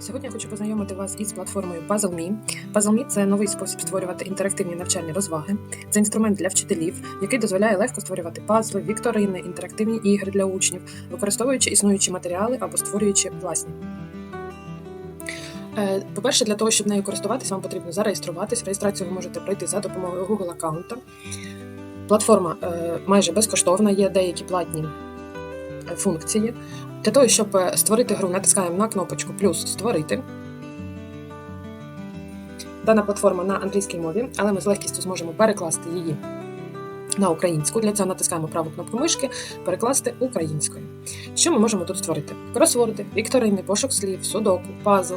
Сьогодні я хочу познайомити вас із платформою PuzzleMe. PuzzleMe – це новий спосіб створювати інтерактивні навчальні розваги. Це інструмент для вчителів, який дозволяє легко створювати пазли, вікторини, інтерактивні ігри для учнів, використовуючи існуючі матеріали або створюючи власні. Е, По-перше, для того, щоб нею користуватись, вам потрібно зареєструватись. Реєстрацію ви можете пройти за допомогою Google аккаунта. Платформа е, майже безкоштовна, є деякі платні функції. Для того, щоб е, створити гру, натискаємо на кнопочку плюс створити. Дана платформа на англійській мові, але ми з легкістю зможемо перекласти її на українську. Для цього натискаємо праву кнопку мишки, перекласти українською. Що ми можемо тут створити? Кросворди, вікторини, пошук слів, судоку, пазл,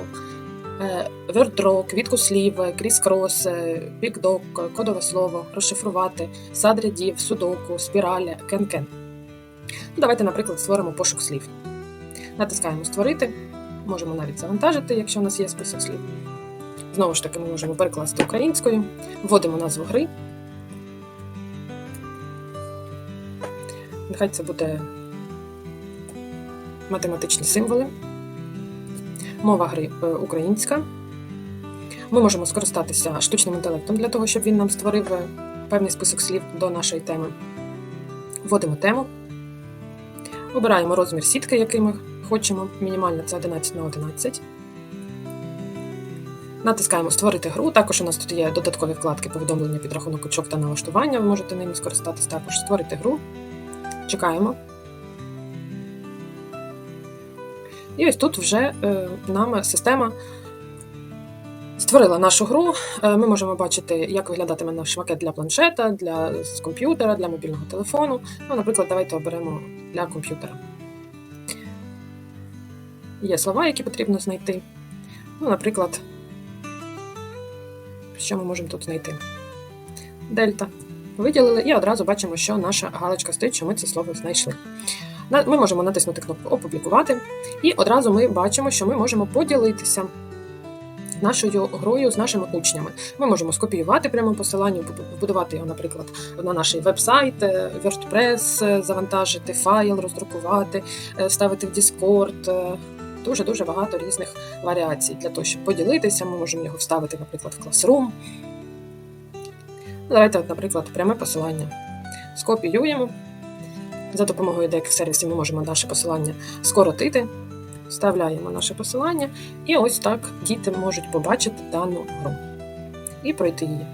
е, вердро, квітку слів, кріс-крос, е, бікдок, кодове слово, розшифрувати, сад рядів, судоку, спіралі, кен-кен. Ну, Давайте, наприклад, створимо пошук слів. Натискаємо Створити. Можемо навіть завантажити, якщо у нас є список слів. Знову ж таки, ми можемо перекласти українською, вводимо назву гри. Нехай це буде математичні символи. Мова гри е, українська. Ми можемо скористатися штучним інтелектом для того, щоб він нам створив е, певний список слів до нашої теми. Вводимо тему. Обираємо розмір сітки, який ми хочемо. Мінімально це 11 на 11. Натискаємо Створити гру. Також у нас тут є додаткові вкладки повідомлення, підрахунок очок та налаштування. Ви можете ними скористатись також. Створити гру. Чекаємо. І ось тут вже е, нам система створила нашу гру. Е, Ми можемо бачити, як виглядатиме наш макет для планшета, для з комп'ютера, для мобільного телефону. Ну, наприклад, давайте оберемо для комп'ютера. Є слова, які потрібно знайти. Ну, наприклад, що ми можемо тут знайти? Дельта. Виділили і одразу бачимо, що наша галочка стоїть, що ми це слово знайшли. Ми можемо натиснути кнопку Опублікувати, і одразу ми бачимо, що ми можемо поділитися нашою грою з нашими учнями. Ми можемо скопіювати прямо посилання, вбудувати його, наприклад, на наш веб-сайт, WordPress, е, завантажити файл, роздрукувати, е, ставити в Discord. Дуже дуже багато різних варіацій для того, щоб поділитися. Ми можемо його вставити, наприклад, в Classroom. Давайте, наприклад, пряме посилання. Скопіюємо. За допомогою деяких сервісів ми можемо наше посилання скоротити. Вставляємо наше посилання, і ось так діти можуть побачити дану гру і пройти її.